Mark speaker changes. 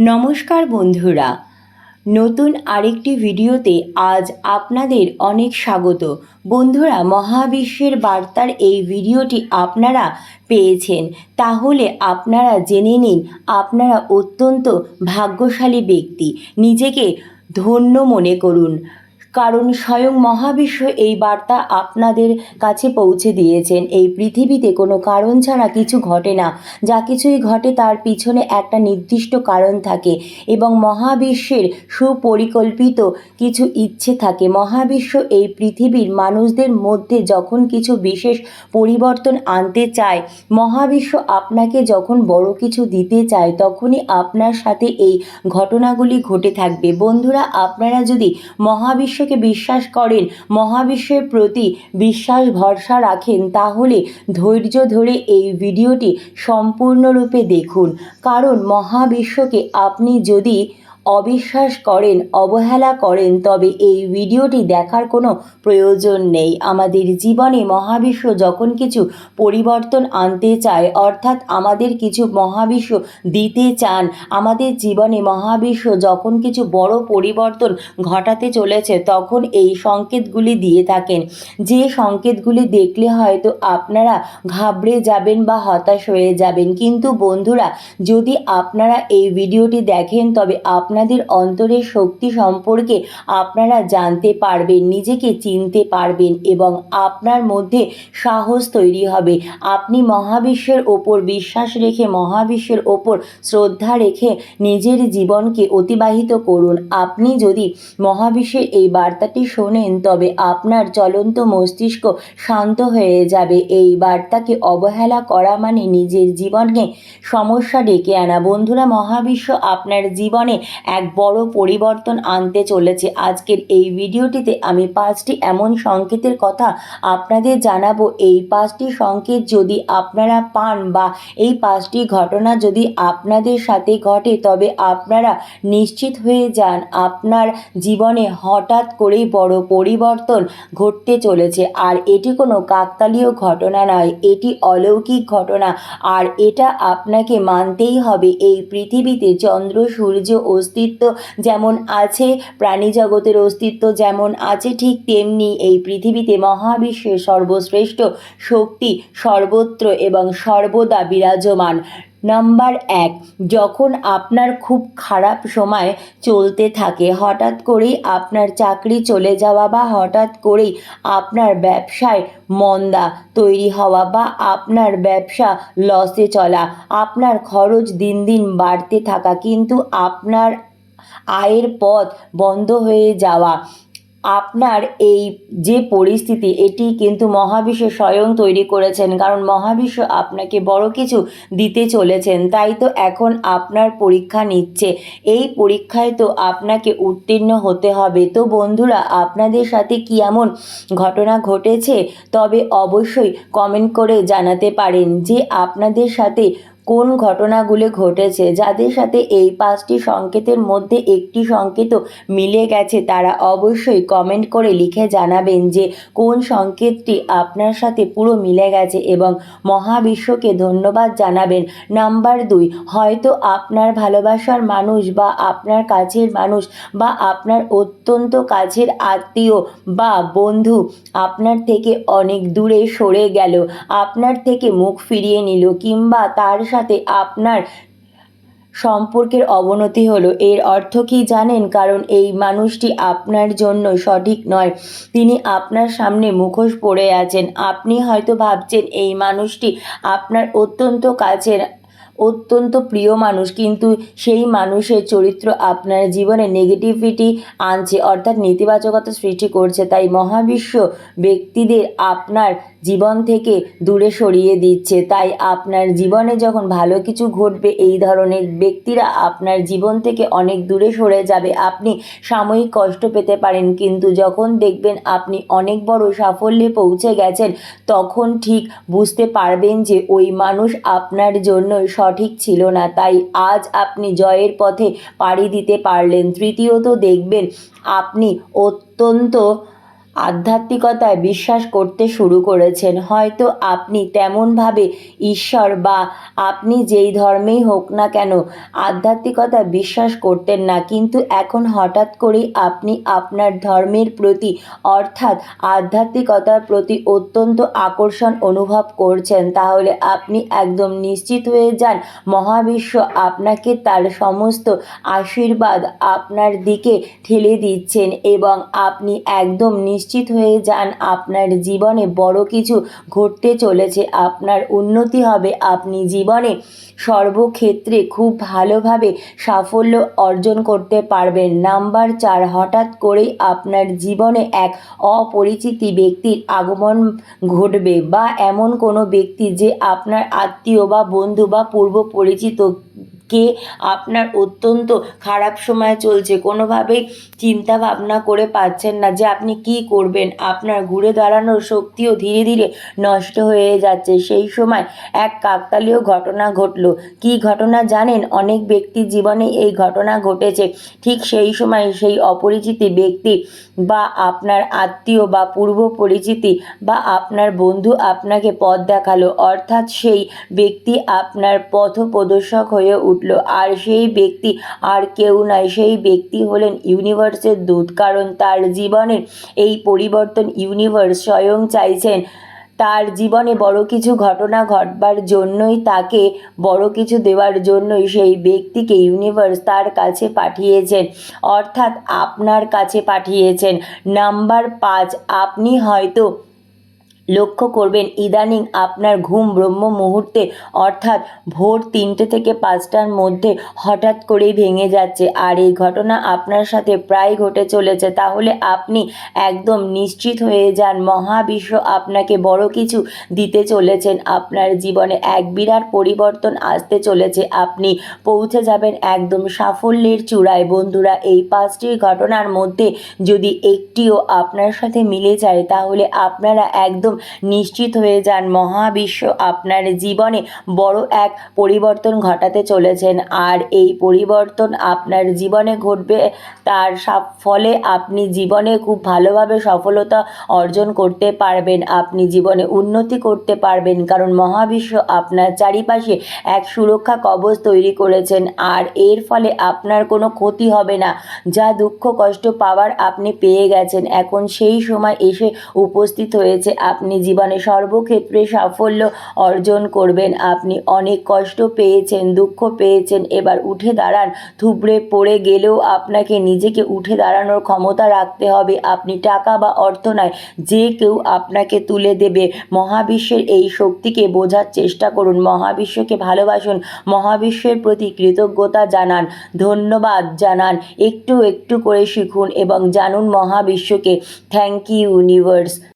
Speaker 1: নমস্কার বন্ধুরা। নতুন আরেকটি ভিডিওতে আজ আপনাদের অনেক স্বাগত। বন্ধুরা, মহাবিশ্বের বার্তার এই ভিডিওটি আপনারা পেয়েছেন। তাহলে আপনারা জেনে নিন, আপনারা অত্যন্ত ভাগ্যশালী ব্যক্তি। নিজেকে ধন্য মনে করুন। কারণ স্বয়ং মহাবিশ্ব এই বার্তা আপনাদের কাছে পৌঁছে দিয়েছেন। এই পৃথিবীতে কোনো কারণ ছাড়া কিছু ঘটে না। যা কিছুই ঘটে তার পিছনে একটা নির্দিষ্ট কারণ থাকে এবং মহাবিশ্বের সুপরিকল্পিত কিছু ইচ্ছে থাকে। মহাবিশ্ব এই পৃথিবীর মানুষদের মধ্যে যখন কিছু বিশেষ পরিবর্তন আনতে চায়, মহাবিশ্ব আপনাকে যখন বড় কিছু দিতে চায়, তখনই আপনার সাথে এই ঘটনাগুলি ঘটে থাকবে। বন্ধুরা, আপনারা যদি মহাবিশ্বকে বিশ্বাস করেন, মহাবিশ্বের প্রতি বিশ্বাস ভরসা রাখেন, তাহলে ধৈর্য ধরে এই ভিডিওটি সম্পূর্ণরূপে দেখুন। কারণ মহাবিশ্বকে আপনি যদি অবিশ্বাস করেন, অবহেলা করেন, তবে এই ভিডিওটি দেখার কোনো প্রয়োজন নেই। আমাদের জীবনে মহাবিশ্ব যখন কিছু পরিবর্তন আনতে চায়, অর্থাৎ আমাদের কিছু মহাবিশ্ব দিতে চান, আমাদের জীবনে মহাবিশ্ব যখন কিছু বড় পরিবর্তন ঘটাতে চলেছে, তখন এই সংকেতগুলি দিয়ে থাকেন। যে সংকেতগুলি দেখলে হয়তো আপনারা ঘাবড়ে যাবেন বা হতাশ হয়ে যাবেন। কিন্তু বন্ধুরা, যদি আপনারা এই ভিডিওটি দেখেন, তবে আপনাদের অন্তরের শক্তি সম্পর্কে আপনারা জানতে পারবেন, নিজেকে চিনতে পারবেন এবং আপনার মধ্যে সাহস তৈরি হবে। আপনি মহাবিশ্বের ওপর বিশ্বাস রেখে, মহাবিশ্বের ওপর শ্রদ্ধা রেখে নিজের জীবনকে অতিবাহিত করুন। আপনি যদি মহাবিশ্বের এই বার্তাটি শোনেন, তবে আপনার চলন্ত মস্তিষ্ক শান্ত হয়ে যাবে। এই বার্তাকে অবহেলা করা মানে নিজের জীবনকে সমস্যা ডেকে আনা। বন্ধুরা, মহাবিশ্ব আপনার জীবনে এক বড় পরিবর্তন আনতে চলেছে। আজকের এই ভিডিওটিতে আমি পাঁচটি এমন সংকেতের কথা আপনাদের জানাব। এই পাঁচটি সংকেত যদি আপনারা পান বা এই পাঁচটি ঘটনা যদি আপনাদের সাথে ঘটে, তবে আপনারা নিশ্চিত হয়ে যান আপনার জীবনে হঠাৎ করেই বড় পরিবর্তন ঘটতে চলেছে। আর এটি কোনো কাকতালীয় ঘটনা নয়, এটি অলৌকিক ঘটনা। আর এটা আপনাকে মানতেই হবে, এই পৃথিবীতে চন্দ্র, সূর্য অস্তিত্ব যেমন আছে, প্রাণী জগতের অস্তিত্ব যেমন আছে, ঠিক তেমনি এই পৃথিবীতে মহাবিশ্বের সর্বশ্রেষ্ঠ শক্তি সর্বত্র এবং সর্বদা বিরাজমান। নাম্বার এক, যখন আপনার খুব খারাপ সময় চলতে থাকে, হঠাৎ করেই আপনার চাকরি চলে যাওয়া বা হঠাৎ করেই আপনার ব্যবসায় মন্দা তৈরি হওয়া বা আপনার ব্যবসা লসে চলা, আপনার খরচ দিন দিন বাড়তে থাকা, কিন্তু আপনার আয়ের পথ বন্ধ হয়ে যাওয়া আপনার এই যে পরিস্থিতি, এটি কিন্তু মহাবিশ্ব স্বয়ং তৈরি করেছেন। কারণ মহাবিশ্ব আপনাকে বড় কিছু দিতে চলেছেন। তাই তো এখন আপনার পরীক্ষা নিচ্ছে। এই পরীক্ষায় তো আপনাকে উত্তীর্ণ হতে হবে। তো বন্ধুরা, আপনাদের সাথে কি এমন ঘটনা ঘটেছে? তবে অবশ্যই কমেন্ট করে জানাতে পারেন যে আপনাদের সাথে কোন ঘটনাগুলো ঘটেছে? যাদের সাথে এই পাঁচটি সংকেতের মধ্যে একটি সংকেতও মিলে গেছে, তারা অবশ্যই কমেন্ট করে লিখে জানাবেন যে কোন সংকেতটি আপনার সাথে পুরো মিলে গেছে এবং মহাবিশ্বকে ধন্যবাদ জানাবেন। নাম্বার দুই, হয়তো আপনার ভালোবাসার মানুষ বা আপনার কাছের মানুষ বা আপনার অত্যন্ত কাছের আত্মীয় বা বন্ধু আপনার থেকে অনেক দূরে সরে গেল, আপনার থেকে মুখ ফিরিয়ে নিল কিংবা তার সাথে আপনার সম্পর্কের অবনতি হলো। এর অর্থ কি জানেন? কারণ এই মানুষটি আপনার জন্য সঠিক নয়। তিনি আপনার সামনে মুখোশ পড়ে আছেন। আপনি হয়তো ভাবছেন, এই মানুষটি আপনার অত্যন্ত কাছের অত্যন্ত প্রিয় মানুষ, কিন্তু সেই মানুষের চরিত্র আপনার জীবনে নেগেটিভিটি আনছে, অর্থাৎ নেতিবাচকতা সৃষ্টি করছে। তাই মহাবিশ্ব ব্যক্তিদের আপনার জীবন থেকে দূরে সরিয়ে দিচ্ছে। তাই আপনার জীবনে যখন ভালো কিছু ঘটবে, এই ধরনের ব্যক্তিরা আপনার জীবন থেকে অনেক দূরে সরে যাবে। আপনি সাময়িক কষ্ট পেতে পারেন, কিন্তু যখন দেখবেন আপনি অনেক বড় সাফল্যে পৌঁছে গেছেন, তখন ঠিক বুঝতে পারবেন যে ওই মানুষ আপনার জন্য সঠিক ছিল না। তাই আজ আপনি জয়ের পথে পাড়ি দিতে পারলেন। তৃতীয়ত দেখবেন, আপনি অত্যন্ত আধ্যাত্মিকতায় বিশ্বাস করতে শুরু করেছেন। হয়তো আপনি তেমনভাবে ঈশ্বর বা আপনি যেই ধর্মেই হোক না কেন আধ্যাত্মিকতায় বিশ্বাস করতেন না। কিন্তু এখন হঠাৎ করেই আপনি আপনার ধর্মের প্রতি অর্থাৎ আধ্যাত্মিকতার প্রতি অত্যন্ত আকর্ষণ অনুভব করছেন। তাহলে আপনি একদম নিশ্চিত হয়ে যান, মহাবিশ্ব আপনাকে তার সমস্ত আশীর্বাদ আপনার দিকে ঠেলে দিচ্ছেন এবং আপনি একদম নিশ্চিত হয়ে যান, আপনার জীবনে বড় কিছু ঘটতে চলেছে, আপনার উন্নতি হবে, আপনি জীবনে সর্বক্ষেত্রে খুব ভালোভাবে সাফল্য অর্জন করতে পারবেন। নাম্বার চার, হঠাৎ করেই আপনার জীবনে এক অপরিচিতি ব্যক্তির আগমন ঘটবে বা এমন কোনো ব্যক্তি যে আপনার আত্মীয় বা বন্ধু বা পূর্ব পরিচিত কে আপনার অত্যন্ত খারাপ সময় চলছে। কোনোভাবেই চিন্তা ভাবনা করে পাচ্ছেন না যে আপনি কি করবেন। আপনার ঘুরে দাঁড়ানোর শক্তিও ধীরে ধীরে নষ্ট হয়ে যাচ্ছে। সেই সময় এক কাকতালীয় ঘটনা ঘটলো। কি ঘটনা জানেন? অনেক ব্যক্তির জীবনে এই ঘটনা ঘটেছে। ঠিক সেই সময় সেই অপরিচিতি ব্যক্তি বা আপনার আত্মীয় বা পূর্ব পরিচিতি বা আপনার বন্ধু আপনাকে পথ দেখাল। অর্থাৎ সেই ব্যক্তি আপনার পথ প্রদর্শক হয়ে উঠল। আর সেই ব্যক্তি, আর কেউ নয়, সেই ব্যক্তি হলেন ইউনিভার্সের দূত। কারণ তার জীবনের এই পরিবর্তন ইউনিভার্স স্বয়ং চাইছেন। তার জীবনে বড় কিছু ঘটনা ঘটবার জন্যই, তাকে বড় কিছু দেওয়ার জন্যই সেই ব্যক্তিকে ইউনিভার্স তার কাছে পাঠিয়েছেন। অর্থাৎ আপনার কাছে পাঠিয়েছেন। নাম্বার পাঁচ, আপনি হয়তো লক্ষ্য করবেন, ইদানিং আপনার ঘুম ব্রহ্ম মুহূর্তে, অর্থাৎ ভোর তিনটে থেকে পাঁচটার মধ্যে হঠাৎ করেই ভেঙে যাচ্ছে। আর এই ঘটনা আপনার সাথে প্রায় ঘটে চলেছে। তাহলে আপনি একদম নিশ্চিত হয়ে যান, মহাবিশ্ব আপনাকে বড় কিছু দিতে চলেছেন। আপনার জীবনে এক বিরাট পরিবর্তন আসতে চলেছে। আপনি পৌঁছে যাবেন একদম সাফল্যের চূড়ায়। বন্ধুরা, এই পাঁচটি ঘটনার মধ্যে যদি একটিও আপনার সাথে মিলে যায়, তাহলে আপনারা একদম নিশ্চিত হয়ে যান। মহাবিশ্ব আপনার জীবনে বড় এক পরিবর্তন ঘটাতে চলেছেন। আর এই পরিবর্তন আপনার জীবনে ঘটবে। তার ফলে আপনি জীবনে খুব ভালোভাবে সফলতা অর্জন করতে পারবেন। আপনি জীবনে উন্নতি করতে পারবেন। কারণ মহাবিশ্ব আপনার চারিপাশে এক সুরক্ষা কবচ তৈরি করেছেন। আর এর ফলে আপনার কোনো ক্ষতি হবে না। যা দুঃখ কষ্ট পাওয়ার আপনি পেয়ে গেছেন। এখন সেই সময় এসে উপস্থিত হয়েছে। আপনি জীবনে সর্বক্ষেত্রে সাফল্য অর্জন করবেন। আপনি অনেক কষ্ট পেয়েছেন, দুঃখ পেয়েছেন, এবার উঠে দাঁড়ান। থুবড়ে পড়ে গেলেও আপনাকে নিজেকে উঠে দাঁড়ানোর ক্ষমতা রাখতে হবে। আপনি টাকা বা অর্থ নয়, যে কেউ আপনাকে তুলে দেবে। মহাবিশ্বের এই শক্তিকে বোঝার চেষ্টা করুন, মহাবিশ্বকে ভালোবাসুন, মহাবিশ্বের প্রতি কৃতজ্ঞতা জানান, ধন্যবাদ জানান, একটু একটু করে শিখুন এবং জানুন মহাবিশ্বকে। Thank you universe.